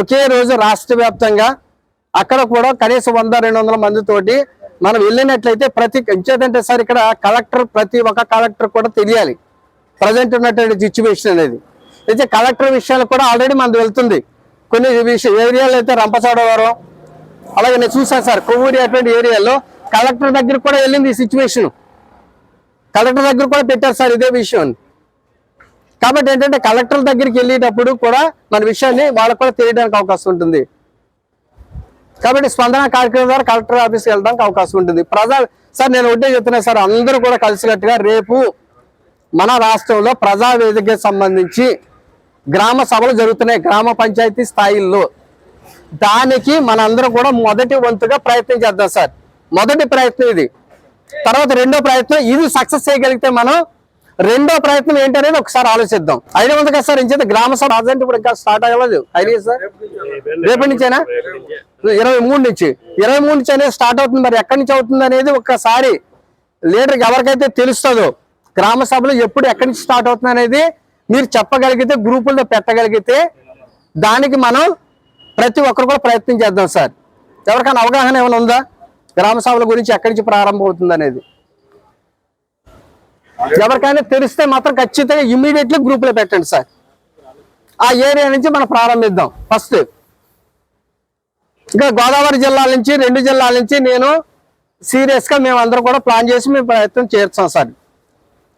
ఒకే రోజు రాష్ట్ర వ్యాప్తంగా అక్కడ కూడా కనీసం వంద రెండు వందల మందితోటి మనం వెళ్ళినట్లయితే ప్రతి ఇంచేదంటే సార్ ఇక్కడ కలెక్టర్ ప్రతి ఒక్క కలెక్టర్ కూడా తెలియాలి. ప్రజెంట్ ఉన్నటువంటి సిచ్యువేషన్ అనేది. అయితే కలెక్టర్ విషయాలు కూడా ఆల్రెడీ మనది వెళ్తుంది. కొన్ని ఏరియాలో అయితే రంపచోడవరం అలాగే నేను చూసాను సార్ కొవ్వూరి అటువంటి ఏరియాలో కలెక్టర్ దగ్గర కూడా వెళ్ళింది ఈ సిచ్యువేషన్ కలెక్టర్ దగ్గర కూడా పెట్టారు సార్ ఇదే విషయం. కాబట్టి ఏంటంటే కలెక్టర్ దగ్గరికి వెళ్ళేటప్పుడు కూడా మన విషయాన్ని వాళ్ళకు కూడా తెలియడానికి అవకాశం ఉంటుంది. కాబట్టి స్పందన కార్యక్రమం ద్వారా కలెక్టర్ ఆఫీస్కి వెళ్ళడానికి అవకాశం ఉంటుంది. ప్రజా సార్ నేను ఒకటే చెప్తున్నా సార్ అందరూ కూడా కలిసినట్టుగా రేపు మన రాష్ట్రంలో ప్రజావేదికకి సంబంధించి గ్రామ సభలు జరుగుతున్నాయి గ్రామ పంచాయతీ స్థాయిల్లో. దానికి మనందరం కూడా మొదటి వంతుగా ప్రయత్నం చేద్దాం సార్. మొదటి ప్రయత్నం ఇది. తర్వాత రెండో ప్రయత్నం ఇది సక్సెస్ చేయగలిగితే మనం రెండో ప్రయత్నం ఏంటి అనేది ఒకసారి ఆలోచిద్దాం. అయినా ఉంది కదా సార్ ఇంచేత గ్రామ సభ అర్జెంట్ ఇప్పుడు ఇంకా స్టార్ట్ అవ్వలేదు. అయినా సార్? రేపటి నుంచేనా? ఇరవై మూడు నుంచి. ఇరవై మూడు నుంచి అనేది స్టార్ట్ అవుతుంది మరి. ఎక్కడి నుంచి అవుతుంది అనేది ఒక్కసారి లీడర్కి ఎవరికైతే తెలుస్తుందో గ్రామ సభలు ఎప్పుడు ఎక్కడి నుంచి స్టార్ట్ అవుతుంది అనేది మీరు చెప్పగలిగితే గ్రూపుల్లో పెట్టగలిగితే దానికి మనం ప్రతి ఒక్కరు కూడా ప్రయత్నం చేద్దాం సార్. ఎవరికైనా అవగాహన ఏమైనా ఉందా? గ్రామ సభల గురించి ఎక్కడి నుంచి ప్రారంభం అవుతుంది అనేది? ఎవరికైనా తెలిస్తే మాత్రం ఖచ్చితంగా ఇమీడియట్లీ గ్రూప్లో పెట్టండి సార్. ఆ ఏరియా నుంచి మనం ప్రారంభిద్దాం. ఫస్ట్ ఇంకా గోదావరి జిల్లాల నుంచి రెండు జిల్లాల నుంచి నేను సీరియస్గా మేము అందరం కూడా ప్లాన్ చేసి మేము ప్రయత్నం చేస్తాం సార్.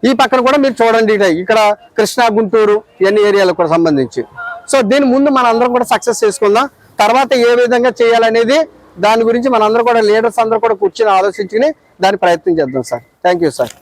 ఈ పక్కన కూడా మీరు చూడండి ఇక్కడ కృష్ణా గుంటూరు ఇవన్నీ ఏరియాలకు కూడా సంబంధించి. సో దీని ముందు మన అందరం కూడా సక్సెస్ చేసుకుందాం. తర్వాత ఏ విధంగా చేయాలనేది దాని గురించి మనందరం కూడా లీడర్స్ అందరూ కూడా కూర్చొని ఆలోచించుకుని దాని ప్రయత్నం చేద్దాం సార్. Thank you sir